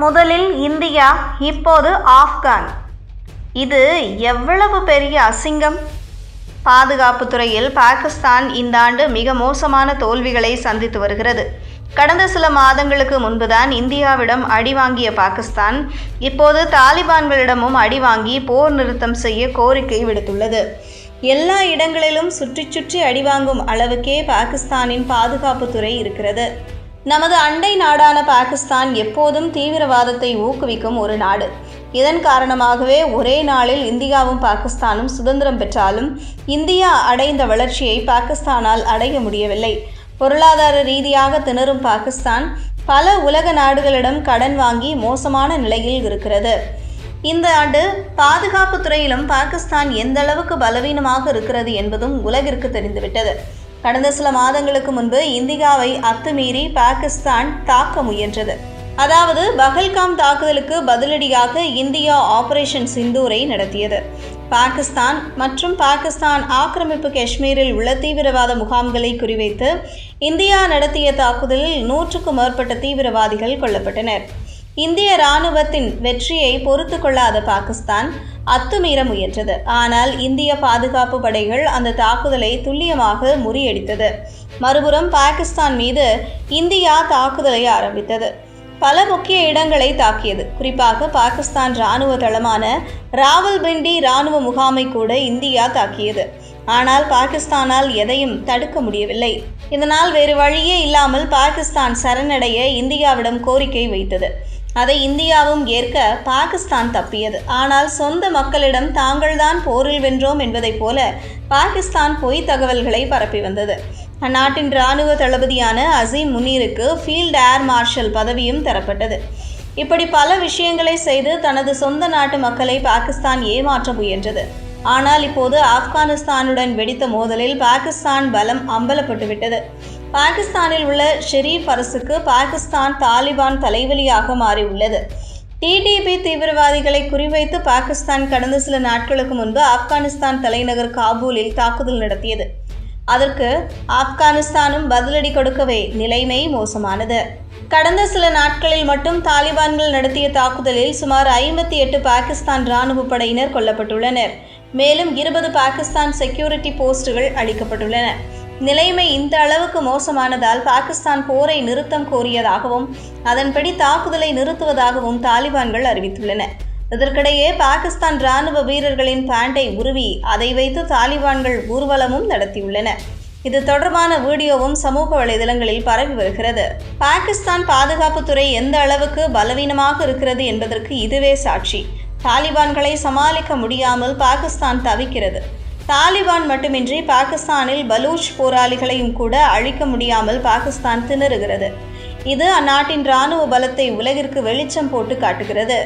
முதலில் இந்தியா இப்போது ஆப்கான். இது எவ்வளவு பெரிய அசிங்கம்? பாதுகாப்பு துறையில் பாகிஸ்தான் இந்த ஆண்டு மிக மோசமான தோல்விகளை சந்தித்து வருகிறது. கடந்த சில மாதங்களுக்கு முன்புதான் இந்தியாவிடம் அடி வாங்கிய பாகிஸ்தான் இப்போது தாலிபான்களிடமும் அடி வாங்கி போர் நிறுத்தம் செய்ய கோரிக்கை விடுத்துள்ளது. எல்லா இடங்களிலும் சுற்றி சுற்றி அடிவாங்கும் அளவுக்கே பாகிஸ்தானின் பாதுகாப்புத்துறை இருக்கிறது. நமது அண்டை நாடான பாகிஸ்தான் எப்போதும் தீவிரவாதத்தை ஊக்குவிக்கும் ஒரு நாடு. இதன் காரணமாகவே ஒரே நாளில் இந்தியாவும் பாகிஸ்தானும் சுதந்திரம் பெற்றாலும் இந்தியா அடைந்த வளர்ச்சியை பாகிஸ்தானால் அடைய முடியவில்லை. பொருளாதார ரீதியாக திணறும் பாகிஸ்தான் பல உலக நாடுகளிடம் கடன் வாங்கி மோசமான நிலையில் இருக்கிறது. இந்த ஆண்டு பாதுகாப்பு துறையிலும் பாகிஸ்தான் எந்த அளவுக்கு பலவீனமாக இருக்கிறது என்பதும் உலகிற்கு தெரிந்துவிட்டது. கடந்த சில மாதங்களுக்கு முன்பு இந்தியாவை அத்துமீறி பாகிஸ்தான் தாக்க முயன்றது. அதாவது பஹல்காம் தாக்குதலுக்கு பதிலடியாக இந்தியா ஆபரேஷன் சிந்தூரை நடத்தியது. பாகிஸ்தான் மற்றும் பாகிஸ்தான் ஆக்கிரமிப்பு காஷ்மீரில் உள்ள தீவிரவாத முகாம்களை குறிவைத்து இந்தியா நடத்திய தாக்குதலில் நூற்றுக்கும் மேற்பட்ட தீவிரவாதிகள் கொல்லப்பட்டனர். இந்திய இராணுவத்தின் வெற்றியை பொறுத்து கொள்ளாத பாகிஸ்தான் அத்துமீற முயன்றது. ஆனால் இந்திய பாதுகாப்பு படைகள் அந்த தாக்குதலை துல்லியமாக முறியடித்தது. மறுபுறம் பாகிஸ்தான் மீது இந்தியா தாக்குதலை ஆரம்பித்தது. பல முக்கிய இடங்களை தாக்கியது. குறிப்பாக பாகிஸ்தான் இராணுவ தளமான ராவல்பிண்டி இராணுவ முகாமை கூட இந்தியா தாக்கியது. ஆனால் பாகிஸ்தானால் எதையும் தடுக்க முடியவில்லை. இதனால் வேறு வழியே இல்லாமல் பாகிஸ்தான் சரணடைய இந்தியாவிடம் கோரிக்கை வைத்தது. அதை இந்தியாவும் ஏற்க பாகிஸ்தான் தப்பியது. ஆனால் சொந்த மக்களிடம் தாங்கள்தான் போரில் வென்றோம் என்பதைப் போல பாகிஸ்தான் பொய் தகவல்களை பரப்பி வந்தது. அந்நாட்டின் இராணுவ தளபதியான அசீம் முனீருக்கு ஃபீல்ட் ஏர் மார்ஷல் பதவியும் தரப்பட்டது. இப்படி பல விஷயங்களை செய்து தனது சொந்த நாட்டு மக்களை பாகிஸ்தான் ஏமாற்ற முயன்றது. ஆனால் இப்போது ஆப்கானிஸ்தானுடன் வெடித்த மோதலில் பாகிஸ்தான் பலம் அம்பலப்பட்டுவிட்டது. பாகிஸ்தானில் உள்ள ஷெரீப் அரசுக்கு பாகிஸ்தான் தாலிபான் தலைவலியாக மாறியுள்ளது. டிடிபி தீவிரவாதிகளை குறிவைத்து பாகிஸ்தான் கடந்த சில நாட்களுக்கு முன்பு ஆப்கானிஸ்தான் தலைநகர் காபூலில் தாக்குதல் நடத்தியது. அதற்கு ஆப்கானிஸ்தானும் பதிலடி கொடுக்கவே நிலைமை மோசமானது. கடந்த சில நாட்களில் மட்டும் தாலிபான்கள் நடத்திய தாக்குதலில் சுமார் ஐம்பத்தி எட்டு பாகிஸ்தான் இராணுவ படையினர் கொல்லப்பட்டுள்ளனர். மேலும் இருபது பாகிஸ்தான் செக்யூரிட்டி போஸ்டுகள் அளிக்கப்பட்டுள்ளன. நிலைமை இந்த அளவுக்கு மோசமானதால் பாகிஸ்தான் போரை நிறுத்தம் கோரியதாகவும் அதன்படி தாக்குதலை நிறுத்துவதாகவும் தாலிபான்கள் அறிவித்துள்ளன. இதற்கிடையே பாகிஸ்தான் ராணுவ வீரர்களின் பேண்டை உருவி அதை வைத்து தாலிபான்கள் ஊர்வலமும் நடத்தியுள்ளன. இது தொடர்பான வீடியோவும் சமூக வலைதளங்களில் பரவி வருகிறது. பாகிஸ்தான் பாதுகாப்புத்துறை எந்த அளவுக்கு பலவீனமாக இருக்கிறது என்பதற்கு இதுவே சாட்சி. தாலிபான்களை சமாளிக்க முடியாமல் பாகிஸ்தான் தவிக்கிறது. தாலிபான் மட்டுமின்றி பாகிஸ்தானில் பலூச் போராளிகளையும் கூட அழிக்க முடியாமல் பாகிஸ்தான் திணறுகிறது. இது அந்நாட்டின் இராணுவ பலத்தை உலகிற்கு வெளிச்சம் போட்டு காட்டுகிறது.